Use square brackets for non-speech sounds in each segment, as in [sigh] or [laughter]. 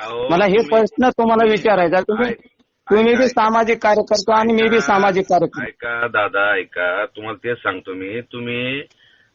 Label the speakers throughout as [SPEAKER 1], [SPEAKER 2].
[SPEAKER 1] मला हे प्रश्न तुम्हाला विचारायचा तुम्ही तुम्ही बी सामाजिक कार्यकर्ता आणि मी बी सामाजिक कार्यकर्ता.
[SPEAKER 2] ऐका दादा ऐका. तुम्हाला तेच सांगतो मी. तुम्ही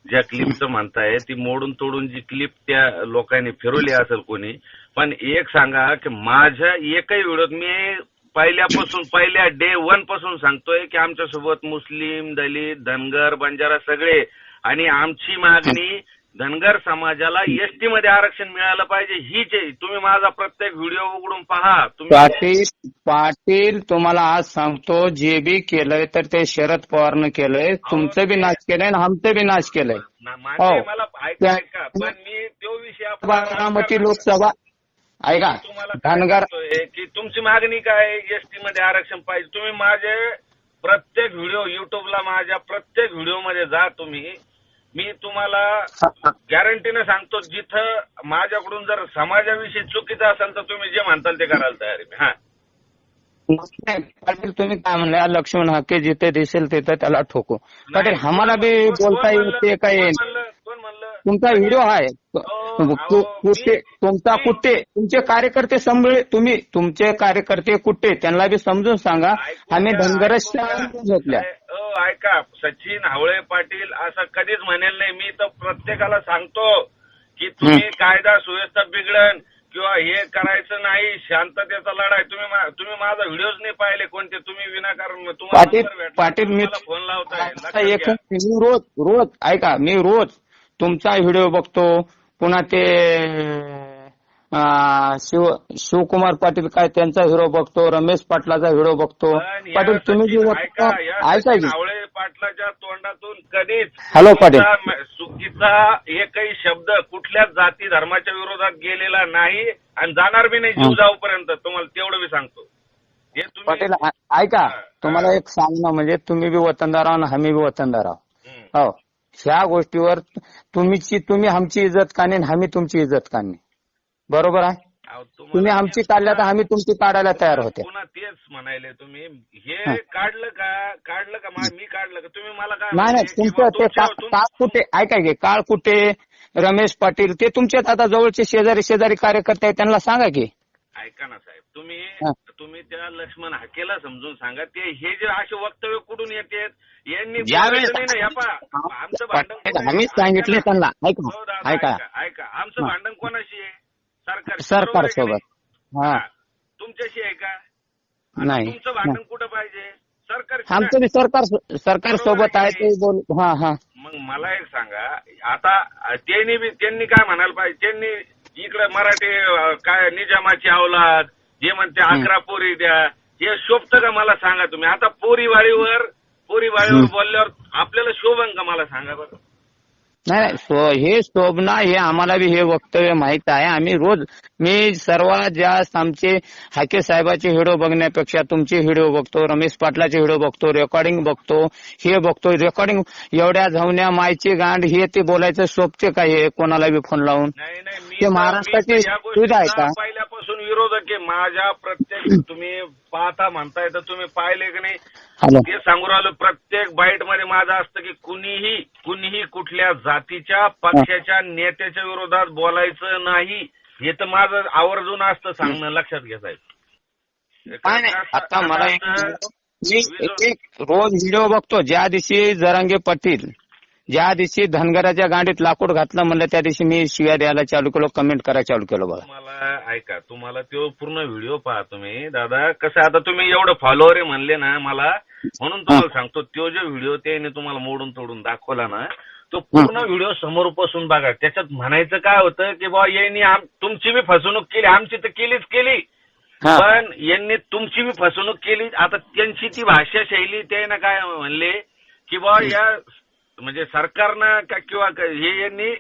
[SPEAKER 2] ज्या क्लिपचं म्हणताय ती मोडून तोडून जी क्लिप त्या लोकांनी फिरवली असेल कोणी पण एक सांगा की माझ्या एकही व्हिडिओत मी पहिल्यापासून पहिल्या डे वनपासून सांगतोय की आमच्यासोबत मुस्लिम दलित धनगर बंजारा सगळे आणि आमची मागणी धनगर समाजाला एसटी मध्ये आरक्षण मिळालं पाहिजे हीच आहे तुम्ही माझा प्रत्येक व्हिडिओ उघडून पहा तुम्ही
[SPEAKER 1] पाटील पाटील तुम्हाला आज सांगतो जे बी केलंय तर ते शरद पवारनं केलंय. तुमचं बी नाश केलंय आणि आमचं बी नाश केलंय.
[SPEAKER 2] ना- मान्य आहे
[SPEAKER 1] हो.
[SPEAKER 2] मला ऐका पण मी तो विषय आपण-
[SPEAKER 1] बारामती लोकसभा ऐका
[SPEAKER 2] तुम्हाला काय
[SPEAKER 1] धनगर
[SPEAKER 2] सांगतोय की तुमची मागणी काय एसटी मध्ये आरक्षण पाहिजे. तुम्ही माझे प्रत्येक व्हिडिओ युट्यूबला माझ्या प्रत्येक व्हिडिओमध्ये जा तुम्ही. मी तुम्हाला गॅरंटीने सांगतो जिथं माझ्याकडून जर समाजाविषयी चुकीचं असेल तर तुम्ही जे म्हणताल ते करायला तयार आहे मी. हा.
[SPEAKER 1] पाटील तुम्ही काय म्हणले? लक्ष्मण हाके जिथे दिसेल तिथे त्याला ठोको. पाटील आम्हाला बी बोलता येते
[SPEAKER 2] म्हणलं-
[SPEAKER 1] काय
[SPEAKER 2] म्हणलं?
[SPEAKER 1] तुमचा व्हिडिओ आहे. तुमचा कुठे तुमचे कार्यकर्ते संभळे तुम्ही तुमचे कार्यकर्ते कुठे? त्यांना बी समजून सांगा. आम्ही
[SPEAKER 2] घ्या.
[SPEAKER 1] घेतल्या.
[SPEAKER 2] ऐका सचिन हावळे पाटील असं कधीच म्हणेल नाही. मी तर प्रत्येकाला सांगतो की तुम्ही कायदा सुव्यवस्था बिघडण किंवा हे करायचं नाही शांततेचा लढाई तुम्ही तुम्ही माझा व्हिडिओज नाही पाहिले कोणते. तुम्ही विनाकारण तुम्हाला फोन लावताय.
[SPEAKER 1] रोज रोज ऐका मी रोज तुमचा व्हिडिओ बघतो. पुन्हा ते शिव शिवकुमार पाटील काय त्यांचा हिरो बघतो. रमेश पाटलाचा व्हिडिओ बघतो. पाटील तुम्ही जे
[SPEAKER 2] ऐका पाटलाच्या तोंडातून कधीच
[SPEAKER 1] हॅलो, पाटील.
[SPEAKER 2] चुकीचा- एकही शब्द कुठल्याच जाती धर्माच्या विरोधात गेलेला नाही आणि जाणार बी नाही जीव. जाऊपर्यंत. तुम्हाला तेवढं मी सांगतो. हे
[SPEAKER 1] पाटील ऐका. तुम्हाला. एक सांगणं म्हणजे तुम्ही बी वतनदार आहो आणि आम्ही बी वतनदार आहोत
[SPEAKER 2] हं.
[SPEAKER 1] ह्या गोष्टीवर तुम्हीची तुम्ही आमची इज्जत काढणे आणि आम्ही तुमची इज्जत काढणे. बरोबर आहे? तुम्ही आमची काढल्या तर आम्ही तुमची काढायला तयार होते.
[SPEAKER 2] पुन्हा तेच म्हणायले तुम्ही. हे. काढलं का काढलं का मा- काढलं का? तुम्ही मला काय
[SPEAKER 1] नाही? तुमचं ते काळ कुठे ऐका की काळ कुठे? रमेश पाटील ते तुमच्यात आता जवळचे शेजारी शेजारी कार्यकर्ते आहेत त्यांना सांगा की.
[SPEAKER 2] ऐका ना साहेब तुम्ही. तुम्ही त्या लक्ष्मण हाकेला समजून सांगा ते हे जे असे वक्तव्य कुठून येतात? यांनी आमचं भांडण
[SPEAKER 1] सांगितले. त्यांना. ऐका
[SPEAKER 2] हो
[SPEAKER 1] ऐका.
[SPEAKER 2] आमचं. भांडण कोणाशी आहे? सरकार
[SPEAKER 1] सरकार सोबत हा.
[SPEAKER 2] तुमच्याशी आहे का?
[SPEAKER 1] नाही.
[SPEAKER 2] तुमचं भांडण कुठं पाहिजे? सरकार
[SPEAKER 1] आमचं सरकार सरकार सोबत आहे ते बोल हा हा.
[SPEAKER 2] मग मला एक सांगा आता त्यांनी त्यांनी काय म्हणायला पाहिजे? त्यांनी इकडे मराठी काय निजामाची अवलाद जे म्हणते अकरा पोरी द्या हे शोभतं का मला सांगा तुम्ही? आता पोरी वाळीवर पोरी वाळीवर
[SPEAKER 1] हम्म.
[SPEAKER 2] बोलल्यावर आपल्याला शोभन का मला सांगा बरं?
[SPEAKER 1] नाही नाही, हे शोभना हे आम्हाला बी हे वक्तव्य माहीत आहे. आम्ही रोज मी सर्वात जास्त आमचे हाके साहेबाचे व्हिडिओ बघण्यापेक्षा तुमचे व्हिडिओ बघतो रमेश पाटलाचे व्हिडिओ बघतो रेकॉर्डिंग बघतो हे बघतो. रेकॉर्डिंग एवढ्या धावण्या मायची गांड हे ते बोलायचं शोभते का हे? कोणाला बी फोन लावून? ते महाराष्ट्राची सुविधा आहे का?
[SPEAKER 2] पहिल्यापासून विरोधक आहे. माझ्या प्रत्येक तुम्ही पाहता म्हणताय तर तुम्ही पाहिले की नाही? ते सांगू राहिलो प्रत्येक बाईटमध्ये माझं असतं की कुणीही कुणीही कुठल्या जातीच्या पक्षाच्या नेत्याच्या विरोधात बोलायचं नाही. हे तर माझं आवर्जून असतं सांगणं लक्षात घ्या साहेब.
[SPEAKER 1] काय नाही आता मला रोज व्हिडिओ बघतो ज्या दिवशी जरांगे पाटील ज्या दिवशी धनगराच्या गांडीत लाकूड घातलं म्हणलं त्या दिवशी मी शिव्या द्यायला चालू केलो कमेंट करायला चालू केलं बघा.
[SPEAKER 2] तुम्हाला ऐका तुम्हाला तो पूर्ण व्हिडिओ पहा तुम्ही. दादा कसं आता तुम्ही एवढं फॉलोअर आहे म्हणले ना मला म्हणून तुम्हाला सांगतो तो जो व्हिडिओ त्याने तुम्हाला मोडून तोडून दाखवला ना तो पूर्ण व्हिडिओ समोर पासून बघा. त्याच्यात म्हणायचं काय होतं की बा यांनी तुमची बी फसवणूक केली आमची तर केलीच केली. पण यांनी तुमची बी फसवणूक केली. आता त्यांची ती भाषा शैली ते ना काय म्हणले की बा या म्हणजे सरकारनं का किंवा हे यांनी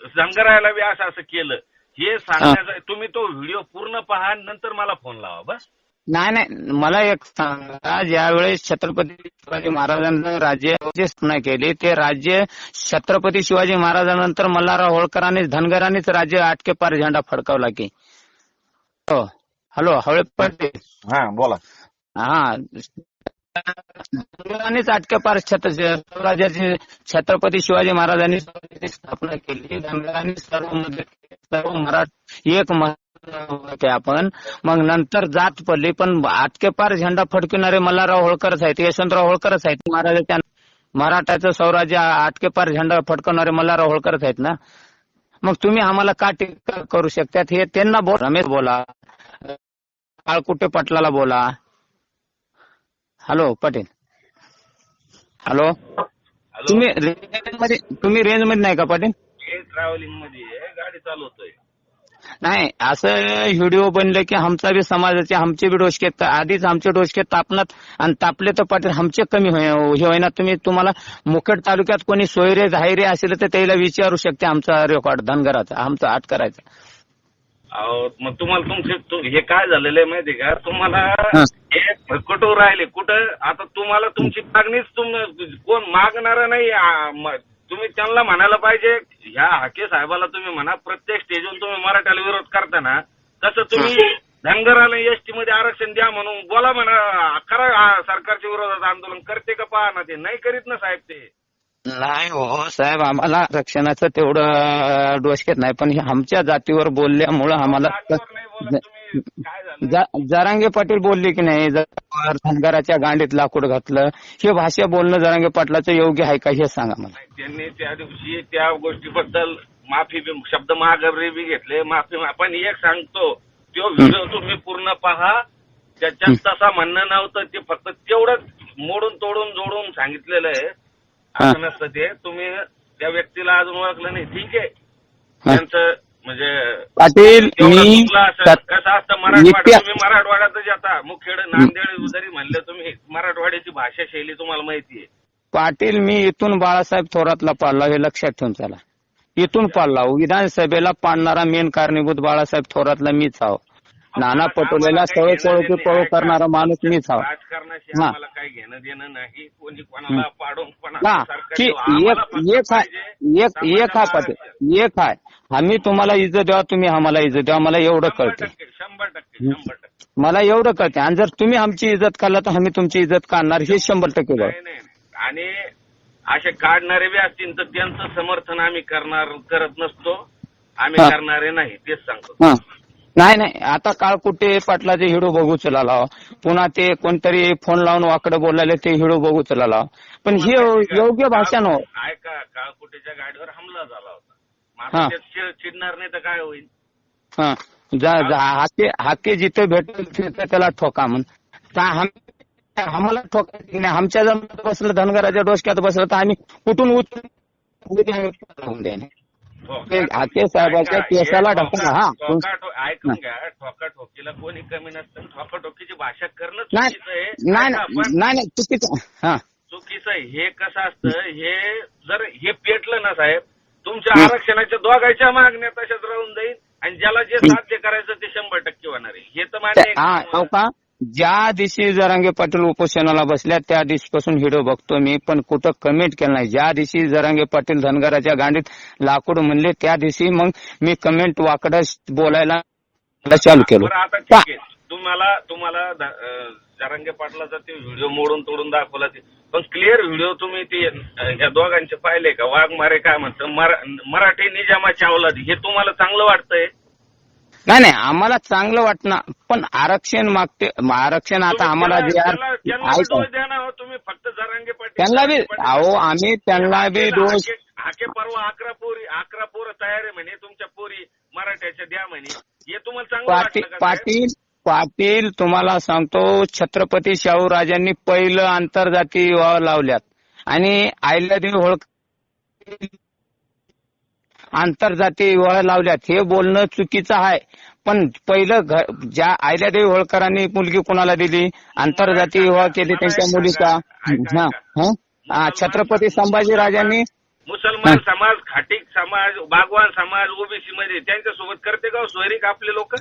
[SPEAKER 2] संग्रहायला बी असं असं केलं. हे सांगण्याचं तुम्ही तो व्हिडिओ पूर्ण पहा नंतर मला फोन लावा बस
[SPEAKER 1] नाही नाही मला एक सांगा ज्यावेळेस छत्रपती शिवाजी महाराजांचं राज्य जे स्थापना केली ते राज्य छत्रपती शिवाजी महाराजांनंतर मल्हारराव होळकरांनीच धनगरांनीच राज्य आटके पार झेंडा फडकावला की. हो. हॅलो हवळे पाटील
[SPEAKER 3] हा बोला.
[SPEAKER 1] हा धनगरांनीच आटक्या पार स्वराज्याची छत्रपती शिवाजी महाराजांनी स्थापना केली. धनगरांनी सर्व सर्व मराठ एक होते आपण. मग नंतर जात पडली पण आटके पार झेंडा फडकविणारे मल्हारराव होळकरच आहेत यशवंतराव होळकरच आहेत. महाराजाच्या मराठाचं स्वराज्य आटके पार झेंडा फडकवणारे मल्हारराव होळकरच आहेत ना? मग तुम्ही आम्हाला का टीका करू शकतात? हे त्यांना बोल. रमेश बोला. काळकुटे पटलाला बोला. हॅलो पटेल. हॅलो. तुम्ही रेंजमध्ये तुम्ही रेंजमध्ये नाही का पाटील?
[SPEAKER 2] ट्रॅव्हलिंगमध्ये गाडी चालवतोय.
[SPEAKER 1] नाही असं व्हिडिओ बनले की आमचा बी समाजाचे आमचे बी डोसके त- आधीच आमचे डोसके तापनात आणि तापले तर पाटील आमचे कमी हे होईना. तुम्ही तुम्हाला मुखेड तालुक्यात कोणी सोयरे धायरे असेल तर त्याला विचारू शकते आमचा रेकॉर्ड धनगराचा आमचा आठ करायचा
[SPEAKER 2] अहो मग तुम्हाला तुमचे तु- हे काय झालेलं आहे माहितीये का? तुम्हाला
[SPEAKER 1] हा.
[SPEAKER 2] हे कुठं राहिले. कुठं? आता तुम्हाला तुमची मागणीच तुम कोण मागणार नाही. आ, म- तुम्ही त्यांना म्हणायला पाहिजे ह्या हाके साहेबाला तुम्ही म्हणा प्रत्येक स्टेजवरून तुम्ही मराठ्याला विरोध करताना तसं तुम्ही धनगराला एसटी मध्ये आरक्षण द्या म्हणून बोला म्हणा करा आ, सरकारच्या विरोधात आंदोलन करते का पहा ना ते. नाही करीत ना साहेब ते.
[SPEAKER 1] नाही हो साहेब आम्हाला रक्षणाचं तेवढं डोसकेत नाही. पण आमच्या जातीवर बोलल्यामुळं आम्हाला
[SPEAKER 2] जागेवर नाही बोलत तुम्ही. काय झालं?
[SPEAKER 1] जा- जरांगे पाटील बोलले की नाही धनगराच्या गांडीत लाकूड घातलं हे भाषा बोलणं जरांगे पाटलाचं योग्य आहे का हे सांगा मला.
[SPEAKER 2] नाही, त्यांनी त्या दिवशी त्या गोष्टीबद्दल माफी बी- शब्द माघारी बी घेतले माफी मा- पण एक सांगतो तो व्हिडिओ तुम्ही पूर्ण पहा त्याच्यात तसा म्हणणं नव्हतं ते फक्त तेवढंच मोडून तोडून जोडून सांगितलेलं आहे. असं नसतं. ते तुम्ही त्या व्यक्तीला अजून ओळखलं नाही ठीक आहे. त्यांचं म्हणजे
[SPEAKER 1] पाटील मी
[SPEAKER 2] चुकलं कसं असतं मराठवाडा
[SPEAKER 1] नित्य-
[SPEAKER 2] तुम्ही मराठवाड्यातच येता. मुखेड नांदेड जरी म्हणलं तुम्ही. मराठवाड्याची भाषा शैली तुम्हाला माहिती आहे.
[SPEAKER 1] पाटील मी इथून बाळासाहेब थोरातला पाडला हे लक्षात ठेवून चला. इथून पाडला. विधानसभेला पाडणारा मेन कारणीभूत बाळासाहेब थोरातला मीच आहो. नाना पटोलेला सवय पळू की पळू करणारा माणूस मीच
[SPEAKER 2] राजकारणाशी
[SPEAKER 1] हा.
[SPEAKER 2] आम्हाला काही घेणं देणं नाही. कोणी कोणाला पाडून
[SPEAKER 1] ना
[SPEAKER 2] कोणाला
[SPEAKER 1] की एक एक आहे एक एक आहे पाटील एक आहे आम्ही तुम्हाला इज्जत द्यावा तुम्ही आम्हाला इज्जत द्यावा. मला एवढं कळते
[SPEAKER 2] शंभर टक्के शंभर टक्के.
[SPEAKER 1] मला एवढं कळते आणि जर तुम्ही आमची इज्जत काढला तर आम्ही तुमची इज्जत काढणार. हे शंभर टक्के बघ
[SPEAKER 2] नाही नाही. आणि असे काढणारे बी असतील तर त्यांचं समर्थन आम्ही करणार करत नसतो. आम्ही
[SPEAKER 1] हा.
[SPEAKER 2] करणारे नाही. तेच सांगतो.
[SPEAKER 1] हा. नाही नाही. आता काळकुटे पाटलाचे हिडो बघू चला पुन्हा ते कोणतरी फोन लावून वाकडं बोलायला ते हिडो बघू चला पण हे योग्य भाषा नो
[SPEAKER 2] ऐका काळकुटीच्या गाडीवर हमला झाला होता. ते चिडणार नाही तर काय होईल?
[SPEAKER 1] हा. हाके हाके जिथे भेटेल तिथे त्याला ठोका म्हण. आम्हाला ठोकायचं नाही? आमच्या जमिनीत बसलं धनगराच्या डोसक्यात बसलं तर आम्ही कुठून उचलून हाके साहेबाच्या केसाला
[SPEAKER 2] ठोका-
[SPEAKER 1] हा.
[SPEAKER 2] ऐकून घ्या ठोका ठोकीला कोणी कमी नसतं ठोका ठोकीची भाषा करणं
[SPEAKER 1] नाही
[SPEAKER 2] चुकीचं आहे
[SPEAKER 1] नाही चुकीचं हा
[SPEAKER 2] चुकीचं आहे हे कसं असतं हे जर हे पेटलं ना साहेब तुमच्या. आरक्षणाच्या दोघांच्या मागण्या तशाच राहून जाईल आणि ज्याला जे. साध्य करायचं ते शंभर टक्के होणार आहे हे तर मान्य
[SPEAKER 1] ज्या दिवशी जरांगे पाटील उपोषणाला बसल्या त्या दिवशीपासून व्हिडिओ बघतो मी पण कुठं कमेंट केलं नाही. ज्या दिवशी जरांगे पाटील धनगराच्या गांडीत लाकूड म्हणले त्या दिवशी मग मी कमेंट वाकड बोलायला चालू केलं.
[SPEAKER 2] बरं आता ठीक आहे. तुम्हाला तुम्हाला ध- अं, जरांगे पाटलाचा ते व्हिडिओ मोडून तोडून दाखवला ते. पण क्लिअर व्हिडिओ तुम्ही ते अं, दोघांचे पाहिले का? वाघ मारे काय म्हणतं? मरा- मराठी निजामाची अवलाद हे तुम्हाला चांगलं वाटतंय?
[SPEAKER 1] नाही नाही आम्हाला चांगलं वाटणार पण आरक्षण मागते आरक्षण आता आम्हाला जे
[SPEAKER 2] तुम्ही फक्त जरांगे पाटील
[SPEAKER 1] त्यांना बी अहो आम्ही त्यांना बी दोष
[SPEAKER 2] हाके- परवा अकरा पोरी अकरा पोरं तयार आहे म्हणे तुमच्या पोरी मराठ्याच्या द्या म्हणे. हे तुम्हाला चांगलं
[SPEAKER 1] पाटील
[SPEAKER 2] वाटलं का साहेब?
[SPEAKER 1] पाटील पाटील तुम्हाला सांगतो छत्रपती शाहू राजांनी पहिलं आंतरजातीय विवाह लावल्यात. आणि आहिल्यादेवी होळकर आंतरजातीय विवाह लावल्यात. हे बोलणं चुकीचं आहे. पण पहिलं ज्या आहिल्यादेवी होळकरांनी मुलगी कोणाला दिली? आंतरजातीय विवाह केले त्यांच्या मुलीचा. हा छत्रपती संभाजी राजांनी
[SPEAKER 2] मुसलमान समाज खाटीक समाज बागवान समाज ओबीसी मध्ये त्यांच्यासोबत करते का हो? सोयरीक आपले लोक?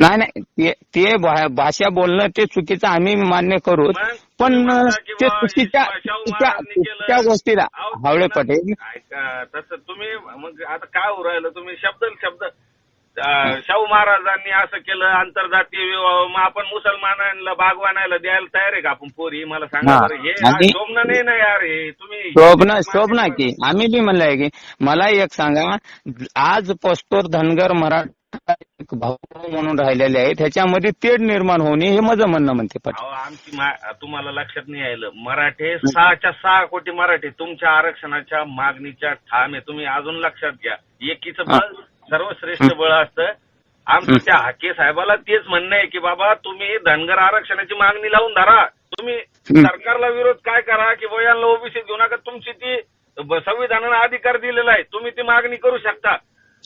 [SPEAKER 1] नाही नाही ते ते भाषा बोलणं ते चुकीचं आम्ही मान्य करू. पण ते चुकीच्या. चुकीच्या गोष्टीला. हावळे पटेल.
[SPEAKER 2] तसं तुम्ही मग आता काय राहिलं? तुम्ही शब्द शब्द शाहू महाराजांनी असं केलं आंतरजातीय विवाह मग आपण मुसलमानांना बागवानायला द्यायला तयार आहे का आपण पोरी? मला सांगा
[SPEAKER 1] हा.
[SPEAKER 2] शोभना नाही ना यार हे तुम्ही
[SPEAKER 1] शोभना शोभना की. आम्ही बी म्हणलंय की मला एक सांगा आज पस्तोर धनगर मराठा एक भाऊ म्हणून राहिलेले आहेत ह्याच्यामध्ये तेढ निर्माण होणे हे माझं म्हणणं म्हणते पाटील
[SPEAKER 2] अहो आमची मा- तुम्हाला लक्षात नाही आलं. मराठे सहाच्या सहा कोटी मराठे तुमच्या आरक्षणाच्या मागणीच्या ठाम आहे. तुम्ही अजून लक्षात घ्या. एकीचं बळ सर्वश्रेष्ठ बळ असतं. आमचं त्या हाके साहेबाला तेच म्हणणं आहे की बाबा तुम्ही धनगर आरक्षणाची मागणी लावून धरा. तुम्ही. सरकारला विरोध काय करा की बयानला ओबीसी घेऊ नका. तुमची ती ब- संविधानानं अधिकार दिलेला आहे. तुम्ही ती मागणी करू शकता.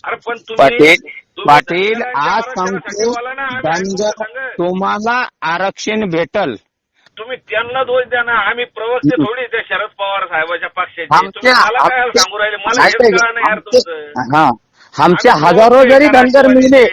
[SPEAKER 2] अरे पण तुम्ही
[SPEAKER 1] पाटील
[SPEAKER 2] तुम्ही
[SPEAKER 1] पाटील आज सांगतो धनगर. तुम्हाला आरक्षण भेटल.
[SPEAKER 2] तुम्ही त्यांना दोष द्या ना आम्ही प्रवक्ते थोडी त्या शरद पवार साहेबाच्या पक्षाचे. तुम्ही मला काय सांगू राहिले? मला हेच कळलं यार तुमचं.
[SPEAKER 1] हा आमचे हजारो जरी धनगर मिळले?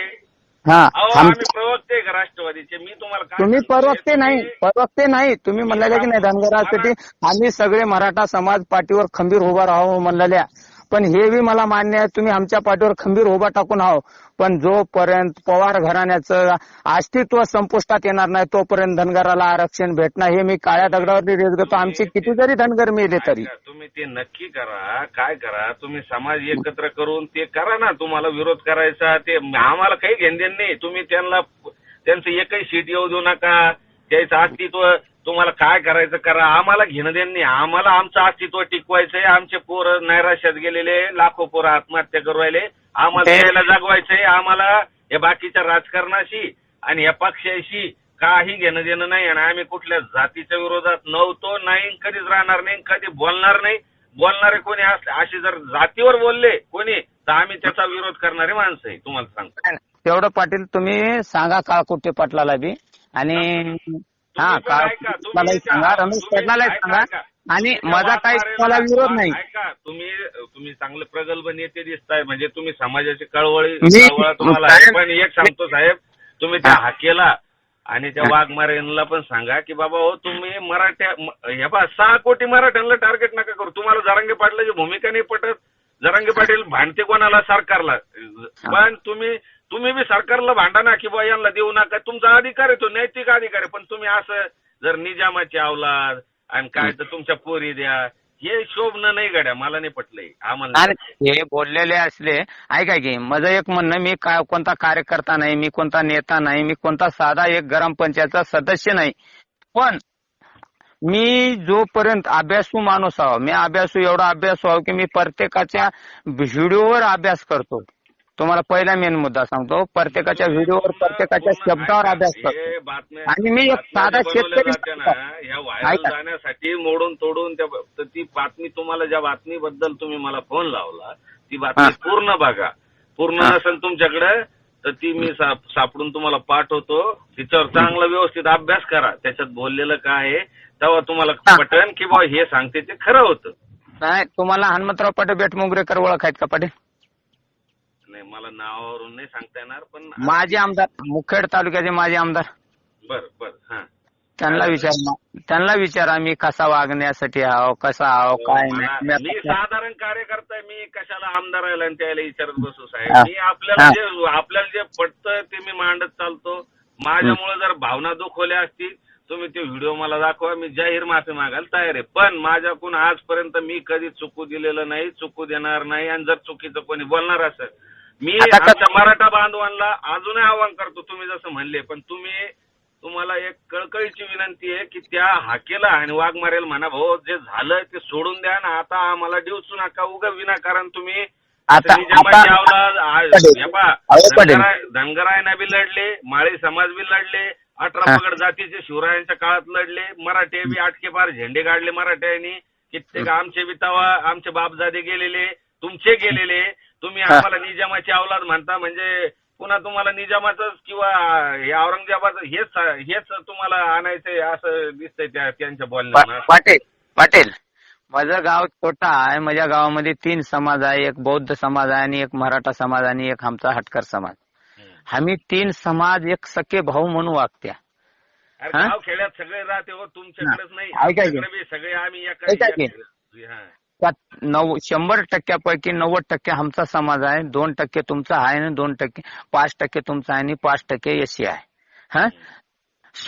[SPEAKER 1] हा
[SPEAKER 2] आम्ही प्रवक्ते का राष्ट्रवादीचे. मी तुम्हाला
[SPEAKER 1] तुम्ही? प्रवक्ते नाही प्रवक्ते नाही. तुम्ही म्हणलेले की नाही धनगरासाठी आम्ही सगळे मराठा समाज पाठीवर खंबीर उभा राहावं म्हणलेल्या. पण हे बी मला मान्य आहे तुम्ही आमच्या पाठीवर खंबीर उभा टाकून आहो. पण जोपर्यंत पवार घराण्याचं अस्तित्व संपुष्टात येणार नाही तोपर्यंत धनगराला आरक्षण भेटणार हे मी काळ्या दगडावरती रेस घेतो. आमची किती जरी धनगर मिळते तरी.
[SPEAKER 2] तुम्ही ते नक्की करा. काय करा? तुम्ही समाज एकत्र करून ते करा ना. तुम्हाला विरोध करायचा ते आम्हाला काही घेणदेण नाही. तुम्ही त्यांना त्यांचं एकही सीट येऊ देऊ नका. त्याचं अस्तित्व तुम्हाला काय करायचं करा. आम्हाला घेणं देणं नाही. आम्हाला आमचं अस्तित्व टिकवायचंय. आमचे पोरं नैराश्यात गेलेले लाखो पोरं आत्महत्या करू राहिले. आम्हाला त्याला जगवायचंय. आम्हाला या बाकीच्या राजकारणाशी आणि या पक्षाशी काही घेणं देणं नाही आणि आम्ही कुठल्या जातीच्या विरोधात नव्हतो नाही कधीच राहणार नाही कधी बोलणार नाही. बोलणारे कोणी असले असे जर जातीवर बोलले कोणी तर आम्ही त्याचा विरोध करणारे माणसं आहे. तुम्हाला सांगतो.
[SPEAKER 1] तेवढं पाटील तुम्ही सांगा काळकुट्टे पाटलाला बी. आणि हा
[SPEAKER 2] तुम्ही
[SPEAKER 1] सांगा रमेश
[SPEAKER 2] ऐका,
[SPEAKER 1] सांगा. आणि माझा काही तुम्हाला विरोध नाही.
[SPEAKER 2] ऐका. तुम्ही तुम्ही चांगले प्रगल्भ नेते दिसताय म्हणजे तुम्ही समाजाची कळवळी तुम्हाला आहे. पण एक सांगतो साहेब तुम्ही त्या. हाकेला आणि त्या. वाघमारेला पण सांगा की बाबा हो तुम्ही मराठ्या हे बा सहा कोटी मराठ्यांना टार्गेट नका करू. तुम्हाला जरांगे पाटलाची भूमिका नाही पटत. जरांगे पाटील भांडते कोणाला सरकारला. पण तुम्ही तुम्ही बी सरकारला भांडा ना की बा यांना देऊ नका. तुमचा अधिकार आहे तो नैतिक अधिकार आहे. पण तुम्ही असं जर निजामाची अवलाद आणि काय तर तुमच्या पोरी द्या हे शोभनं नाही गड्या मला नाही पटलंय. आम्हाला
[SPEAKER 1] हे बोललेले असले ऐका की माझं एक म्हणणं मी काय कोणता कार्यकर्ता नाही मी कोणता नेता नाही मी कोणता साधा एक ग्रामपंचायतचा सदस्य नाही. पण मी जोपर्यंत अभ्यासू माणूस आहो मी अभ्यासू एवढा अभ्यासू आहो की मी प्रत्येकाच्या व्हिडिओवर अभ्यास करतो. तुम्हाला पहिला मेन मुद्दा सांगतो प्रत्येकाच्या व्हिडिओवर प्रत्येकाच्या शब्दावर अभ्यास
[SPEAKER 2] हे
[SPEAKER 1] करतो
[SPEAKER 2] बातम्या
[SPEAKER 1] आणि मी एक
[SPEAKER 2] बातम्या
[SPEAKER 1] साधा
[SPEAKER 2] बनवल्या
[SPEAKER 1] शेतकरी
[SPEAKER 2] जात्या
[SPEAKER 1] माणूस
[SPEAKER 2] ना
[SPEAKER 1] आहे.
[SPEAKER 2] ह्या व्हायरल
[SPEAKER 1] ऐका.
[SPEAKER 2] जाण्यासाठी मोडून तोडून त्या तर ती बातमी तुम्हाला ज्या बातमीबद्दल तुम्ही मला फोन लावला ती बातमी. पूर्ण बघा पूर्ण
[SPEAKER 1] हा.
[SPEAKER 2] नसेल तुमच्याकडे तर ती मी साप- सापडून तुम्हाला पाठवतो तिच्यावर चांगला व्यवस्थित अभ्यास करा त्याच्यात बोललेलं काय आहे तेव्हा तुम्हाला
[SPEAKER 1] हा.
[SPEAKER 2] पटन की बाबा हे सांगते ते खरं होतं
[SPEAKER 1] नाही तुम्हाला हनुमंतराव पाटील बेटमुगरेकर ओळख आहेत का पाटील
[SPEAKER 2] नाही मला नावावरून नाही सांगता येणार पण
[SPEAKER 1] माजी आमदार मुखेड तालुक्याचे माजी आमदार
[SPEAKER 2] बर बर हा
[SPEAKER 1] त्यांना विचार त्यांना विचारा मी कसा वागण्यासाठी आहो कसा आहो काय
[SPEAKER 2] मला-
[SPEAKER 1] नाही
[SPEAKER 2] मी साधारण कार्यकर्ता आहे. मी कशाला आमदार आहे आणि त्याला विचारत बसू साहेब
[SPEAKER 1] हा.
[SPEAKER 2] मी आपल्याला
[SPEAKER 1] हा.
[SPEAKER 2] जे आपल्याला जे पटतं ते मी मांडत चालतो माझ्यामुळे जर भावना दुखवल्या असतील तुम्ही ते व्हिडिओ मला दाखवा मी जाहीर माफी मागायला तयार आहे पण माझ्याकडून आजपर्यंत मी कधी चुकू दिलेलं नाही चुकू देणार नाही आणि जर चुकीचं कोणी बोलणार असेल मी
[SPEAKER 1] आता
[SPEAKER 2] आमच्या मराठा बांधवांना अजूनही आवाहन करतो तुम्ही जसं म्हणले पण तुम्ही तुम्हाला एक कळकळीची विनंती आहे की त्या हाकेला आणि वाघमारेल म्हणा भाऊ जे झालं ते सोडून द्या ना आता आम्हाला डिवचू नका उगा विनाकारण तुम्ही धनगरायना बी लढले माळी समाज बी लढले अठरा. पगड जातीचे शिवरायांच्या काळात लढले मराठे बी आटके पार झेंडे काढले मराठ्यांनी कित्येक आमचे बी तवा आमचे बापजादे गेलेले तुमचे गेलेले तुम्ही. [laughs] आम्हाला निजामाची अवलाद म्हणता म्हणजे पुन्हा तुम्हाला निजामाचं किंवा हे औरंगजेबाचं हेच हेच तुम्हाला आणायचंय असं दिसतंय त्या त्यांच्या बोलण्यानं
[SPEAKER 1] पा- पाटील पाटील माझं गाव छोटा आहे. माझ्या गावामध्ये तीन समाज आहे. एक बौद्ध समाज आहे आणि एक मराठा समाज आणि एक आमचा हटकर समाज. आम्ही तीन समाज एक सखे भाऊ म्हणून वागत्या?
[SPEAKER 2] गाव खेड्यात सगळे राहते हो तुमच्याकडेच नाही. सगळे आम्ही एका.
[SPEAKER 1] त्यात नऊ शंभर टक्क्यापैकी नव्वद टक्के आमचा समाज आहे. दोन टक्के तुमचा आहे आणि दोन टक्के पाच टक्के तुमचा आहे आणि पाच टक्के एसी आहे. हा?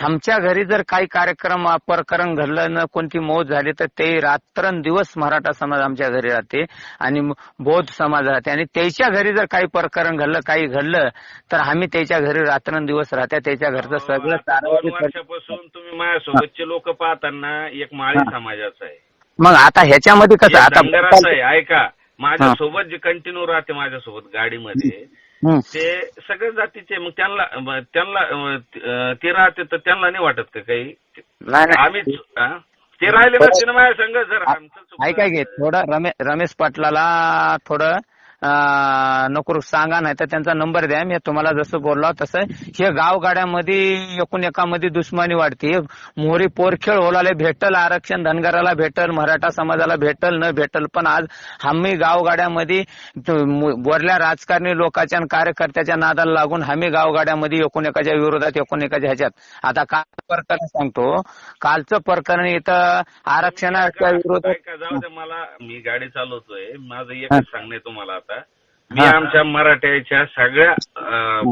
[SPEAKER 1] आमच्या घरी जर काही कार्यक्रम प्रकरण घडलं न कोणती मौत झाली तर ते रात्रंदिवस मराठा समाज आमच्या घरी राहते आणि बौद्ध समाज राहते. आणि त्याच्या घरी जर काही प्रकरण घडलं काही घडलं तर आम्ही त्याच्या घरी रात्रंदिवस राहते. त्याच्या घरचं सगळं.
[SPEAKER 2] वर्षापासून तुम्ही माझ्यासोबतचे लोक पाहताना एक माळी समाजाचा आहे.
[SPEAKER 1] मग आता ह्याच्यामध्ये कसं आता
[SPEAKER 2] आहे ऐका माझ्यासोबत जे कंटिन्यू राहते माझ्यासोबत गाडीमध्ये. ते सगळ्या जातीचे मग त्यांना म, त्यांना त- राहते तर त्यांना नाही वाटत का काही
[SPEAKER 1] नाही नाही
[SPEAKER 2] आम्ही हा? ते राहिले नसते ना माझ्या संघ जर आमचं चुकलं
[SPEAKER 1] ऐका घे. थोडं रमे रमेश पाटलाला थोडं नको सांगा नाही तर त्यांचा नंबर द्या. मी तुम्हाला जसं बोललो तसं हे गावगाड्यामध्ये एकूण एकामध्ये दुश्मनी वाढते. मोहरी पोरखेळ होलाले भेटल आरक्षण धनगराला भेटल मराठा समाजाला भेटल न भेटल. पण आज आम्ही गावगाड्यामध्ये वरल्या राजकारणी लोकांच्या कार्यकर्त्याच्या नादाला लागून आम्ही गावगाड्यामध्ये एकूण एकाच्या विरोधात एकूण एकाच्या ह्याच्यात. आता काल प्रकरण सांगतो. कालचं प्रकरण इथं आरक्षणाच्या विरोधात
[SPEAKER 2] मला मी गाडी चालवतोय. माझं एकच सांगणे तुम्हाला आता. मी आमच्या मराठ्याच्या सगळ्या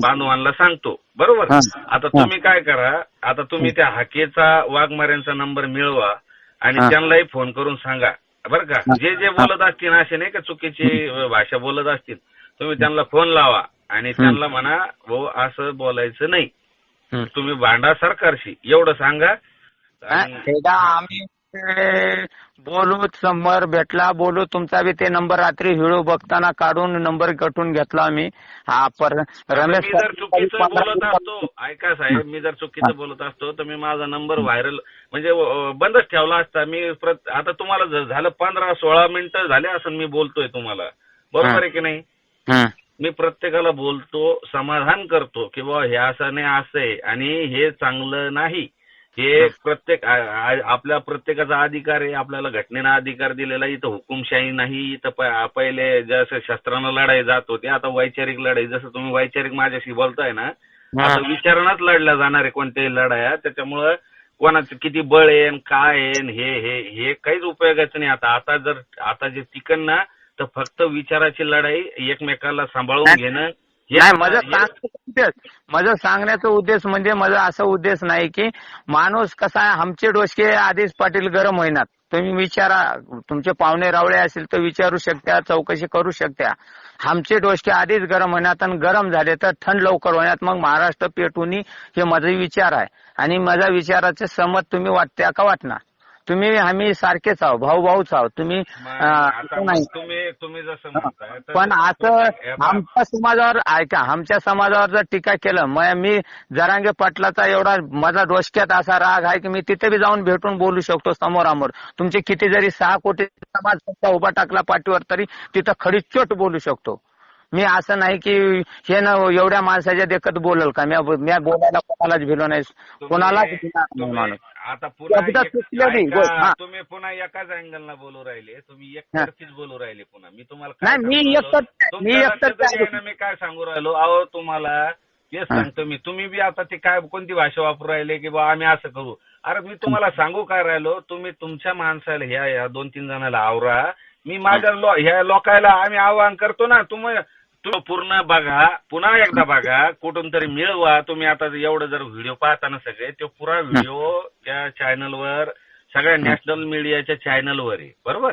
[SPEAKER 2] बांधवांना सांगतो. बरोबर. आता तुम्ही काय करा आता तुम्ही त्या हाकेचा वाघमाऱ्यांचा नंबर मिळवा आणि
[SPEAKER 1] हा.
[SPEAKER 2] त्यांनाही फोन करून सांगा. बरं का? जे जे बोलत असतील असे नाही का चुकीची भाषा बोलत असतील तुम्ही त्यांना फोन लावा आणि त्यांना म्हणा हो असं बोलायचं नाही. तुम्ही भांडा सरकारशी. एवढं सांगा.
[SPEAKER 1] आम्ही बोलू समोर भेटला. बोलू तुमचा बी ते नंबर रात्री व्हिडिओ बघताना काढून नंबर गटून घेतला आम्ही हा पर रमेश
[SPEAKER 2] मी जर चुकीचं बोलत असतो ऐका साहेब मी जर चुकीचं बोलत असतो तर मी माझा नंबर व्हायरल म्हणजे बंदच ठेवला असता. मी आता तुम्हाला झालं पंधरा सोळा मिनिटं झाले असं मी बोलतोय तुम्हाला. बरोबर आहे की नाही. मी प्रत्येकाला बोलतो समाधान करतो की बाबा हे असं नाही असं आहे आणि हे चांगलं नाही. हे प्रत्येक आपल्या प्रत्येकाचा अधिकार आहे आपल्याला घटनेनं अधिकार दिलेला आहे. इथं हुकुमशाही नाही इथं पहिले जसं शस्त्रानं लढाई जात होती आता वैचारिक लढाई जसं तुम्ही वैचारिक माझ्याशी बोलताय ना आता विचारानच लढल्या जाणार आहे कोणत्याही लढाया त्याच्यामुळं कोणाचं किती बळ आहे काय आहे हे हे हे काहीच उपयोगाचं नाही आता आता जर आता जे टिकन ना तर फक्त विचाराची लढाई एकमेकाला सांभाळून. घेणं हे-
[SPEAKER 1] सांगण्याचा उद्देश. माझा सांगण्याचा उद्देश म्हणजे माझा असा उद्देश नाही की माणूस कसा आमचे डोसके आधीच पाटील गरम होईनात. तुम्ही विचारा तुमचे पाहुणे रावळे असेल तर विचारू शकता चौकशी करू शकता आमचे डोसके आधीच गरम होण्यात आणि गरम झाले तर थंड लवकर होण्यात मग महाराष्ट्र पेटून हे माझे विचार आहे. आणि माझ्या विचाराचे समज तुम्ही वाटत्या का वाटणार? तुम्ही आम्ही सारखेच आहो भाऊ भाऊच आहोत. तुम्ही अं, नाही.
[SPEAKER 2] तुम्ही तुम्ही जसं म्हणताय
[SPEAKER 1] पण असं आमच्या समाजावर ऐका आमच्या समाजावर जर टीका केलं मग मी जरांगे पाटलाचा एवढा माझा डोसक्यात असा राग आहे की मी तिथे बी जाऊन भेटून बोलू शकतो समोरामोर तुमचे किती जरी सहा कोटी समाज तुमचा उभा टाकला पाठीवर तरी तिथं खडीचोट बोलू शकतो. मी असं नाही की हे ना एवढ्या माणसाच्या देखत बोलल का? मी मी बोलायला कोणालाच भिलो नाही.
[SPEAKER 2] तुम्ही-
[SPEAKER 1] कोणालाच भिणार नाही
[SPEAKER 2] तुम्ही
[SPEAKER 1] माणूस.
[SPEAKER 2] आता पुन्हा
[SPEAKER 1] शब्द
[SPEAKER 2] एक-
[SPEAKER 1] चुकले नाही.
[SPEAKER 2] ऐका,
[SPEAKER 1] बोल, हा.
[SPEAKER 2] तुम्ही पुन्हा एकाच अँगलला बोलू राहिले तुम्ही. एकतर्फीच बोलू राहिले पुन्हा मी तुम्हाला
[SPEAKER 1] नाही,
[SPEAKER 2] काय
[SPEAKER 1] मी
[SPEAKER 2] सांगू राहिलो?
[SPEAKER 1] एकतर्फी-
[SPEAKER 2] तुमच्या
[SPEAKER 1] मी
[SPEAKER 2] लक्षात
[SPEAKER 1] एकतर्फी
[SPEAKER 2] तरी आहे ना मी काय सांगू राहिलो अहो तुम्हाला तेच
[SPEAKER 1] हा.
[SPEAKER 2] सांगतो मी तुम्ही बी आता ते काय कोणती भाषा वापरू राहिले की बा आम्ही असं करू अरे मी तुम्हाला सांगू काय राहिलो तुम्ही तुमच्या माणसाला ह्या या दोन तीन जणाला आवरा मी माझ्या लो- ह्या लोकायला आम्ही आवाहन करतो ना तुम्ही तुम्ही पूर्ण बघा पुन्हा एकदा बघा कुठून तरी मिळवा. तुम्ही आता एवढं जर व्हिडिओ पाहता ना सगळे तो पुरा व्हिडिओ त्या चॅनलवर सगळ्या नॅशनल मीडियाच्या चॅनलवर आहे. बरोबर.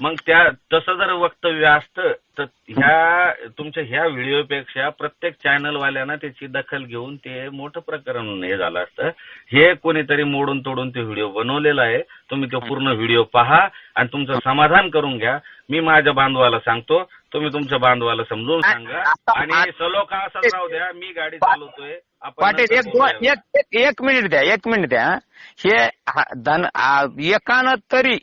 [SPEAKER 2] मग त्या तसं जर वक्तव्य असतं तर ह्या तुमच्या ह्या व्हिडिओपेक्षा प्रत्येक चॅनलवाल्यांना त्याची दखल घेऊन ते मोठं प्रकरण हे झालं असतं. हे कोणीतरी मोडून तोडून ते व्हिडिओ बनवलेला आहे. तुम्ही तो पूर्ण व्हिडिओ पहा आणि तुमचं समाधान करून घ्या. मी माझ्या बांधवाला सांगतो तुम्ही तुमच्या बांधवाला समजून सांगा.
[SPEAKER 1] आता-
[SPEAKER 2] आणि सलोखा असाच राहू द्या मी गाडी चालवतोय. आपण
[SPEAKER 1] पाटील
[SPEAKER 2] नंतर
[SPEAKER 1] एक दोन
[SPEAKER 2] बोलूया.
[SPEAKER 1] एक एक- एक मिनिट द्या एक मिनिट द्या. हे हा- धन आ- एकानं तरी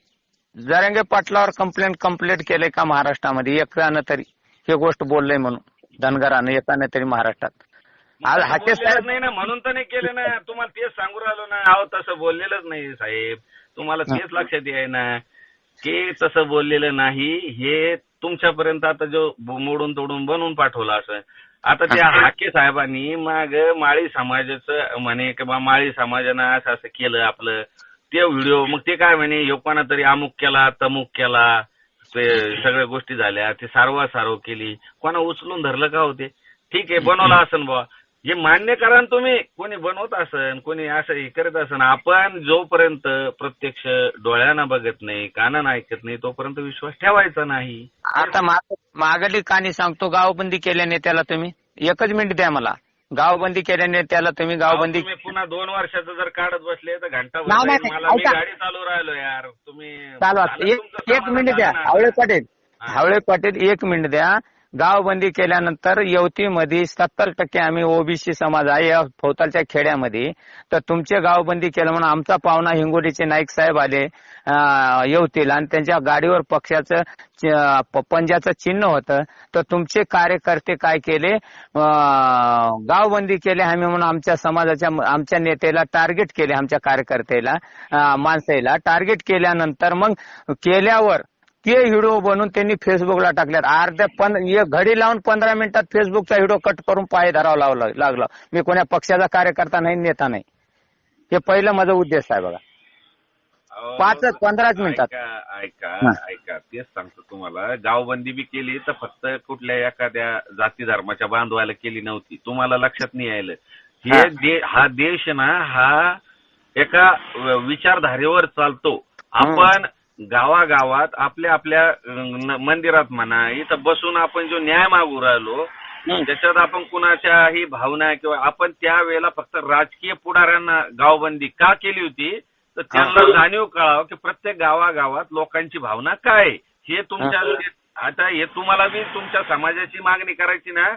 [SPEAKER 1] जरंगे पाटलावर कंप्लेंट कंप्लेंट केले का महाराष्ट्रामध्ये? एकानं तरी. हे गोष्ट बोललंय म्हणून धनगरानं एकानं तरी महाराष्ट्रात. आज
[SPEAKER 2] तसं
[SPEAKER 1] हाके
[SPEAKER 2] बोललेलंच
[SPEAKER 1] साहेब
[SPEAKER 2] नाही ना म्हणून तर नाही केलं ना. तुम्हाला तेच सांगू राहिलो ना. अहो तसं बोललेलंच नाही साहेब. तुम्हाला तेच लक्षात आहे ना की तसं बोललेलं नाही. हे तुमच्यापर्यंत आता जो मोडून तोडून बनवून पाठवलं असं आता त्या हाके साहेबांनी मग माळी समाजाचं म्हणे की बा माळी समाजानं असं असं केलं आपलं. ते व्हिडिओ मग ते काय म्हणे कोणा तरी अमुक केला तमुक केला ते सगळ्या गोष्टी झाल्या ते सारवा सारव केली. कोणा उचलून धरलं का होते ठीक आहे बनवलं असन बुवा. हे मान्य करा तुम्ही. कोणी बनवत असन कोणी असं हे करत असन आपण जोपर्यंत प्रत्यक्ष डोळ्यानं बघत नाही कानानं ऐकत नाही तोपर्यंत विश्वास ठेवायचा नाही.
[SPEAKER 1] आता माग- मागली कहाणी सांगतो गावबंदी केल्या नेत्याला तुम्ही एकच मिनिट द्या मला. गावबंदी केल्या नेत्याला तुम्ही गावबंदी
[SPEAKER 2] पुन्हा दोन वर्षाचं जर काढत बसले तर घंटा मला मी. गाडी चालू राहिलो यार. तुम्ही
[SPEAKER 1] एक मिनिट द्या. हावळे. पाटील. हावळे पाटील एक मिनिट द्या. गावबंदी केल्यानंतर यवतीमध्ये सत्तर टक्के आम्ही ओबीसी समाज आहे या भोवतालच्या खेड्यामध्ये. तर तुमचे गावबंदी केलं म्हणून आमचा पाहुणा हिंगोलीचे नाईक साहेब आले यवतीला येवतील. आणि त्यांच्या गाडीवर पक्षाचं पंजाचं चिन्ह होतं. तर तुमचे कार्यकर्ते काय केले? गावबंदी केले आम्ही म्हणून आमच्या समाजाच्या आमच्या नेत्याला टार्गेट केले आमच्या कार्यकर्त्याला माणसेला माणसाला. टार्गेट केल्यानंतर मग केल्यावर ते व्हिडिओ बनवून त्यांनी फेसबुकला टाकल्यात. अर्ध्या पण एक घडी लावून पंधरा मिनिटात फेसबुकचा व्हिडिओ कट करून पाय धरावा लावला लागला. मी कोण्या पक्षाचा कार्यकर्ता नाही नेता नाही. हे पहिलं माझा उद्देश आहे बघा. पाचच, पंधराच मिनिटात.
[SPEAKER 2] ऐका ऐका तेच सांगतो तुम्हाला. गावबंदी बी केली तर फक्त कुठल्या एखाद्या जाती धर्माच्या बांधवायला केली नव्हती. तुम्हाला लक्षात नाही यायलं.
[SPEAKER 1] हा.
[SPEAKER 2] हे. देश ना हा एका विचारधारेवर चालतो. आपण गावागावात आपल्या आपल्या मंदिरात म्हणा इथं बसून आपण जो न्याय मागू राहिलो त्याच्यात आपण कुणाच्याही भावना किंवा आपण त्यावेळेला फक्त राजकीय पुढाऱ्यांना गावबंदी का केली होती? तर त्यांना जाणीव कळावं की प्रत्येक गावागावात लोकांची भावना काय आहे. हे तुमच्या आता हे तुम्हाला बी तुमच्या समाजाची मागणी करायची ना?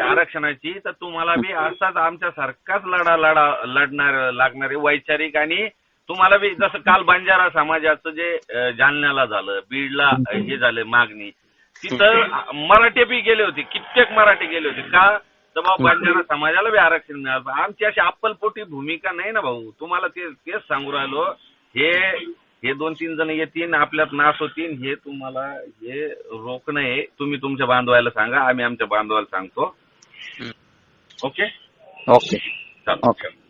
[SPEAKER 2] आरक्षणाची तर तुम्हाला बी असाच आमच्या सारखाच लढा लढा लढणार लागणारे वैचारिक आणि तुम्हाला बी जसं काल बंजारा समाजाचं जे जालन्याला झालं बीडला हे झाले मागणी तिथं मराठी बी गेले होते कित्येक मराठी गेले होते. का? तर भाऊ बंजारा समाजाला बी आरक्षण मिळालं. आमची अशी अप्पलपोटी भूमिका नाही ना भाऊ. तुम्हाला ते तेच सांगू राहिलो. हे हे दोन तीन जण येतील आपल्यात नाश होतील. हे तुम्हाला हे रोखणं आहे. तुम्ही तुमच्या बांधवायला सांगा आम्ही आमच्या बांधवाला सांगतो. ओके?
[SPEAKER 1] ओके. ओके.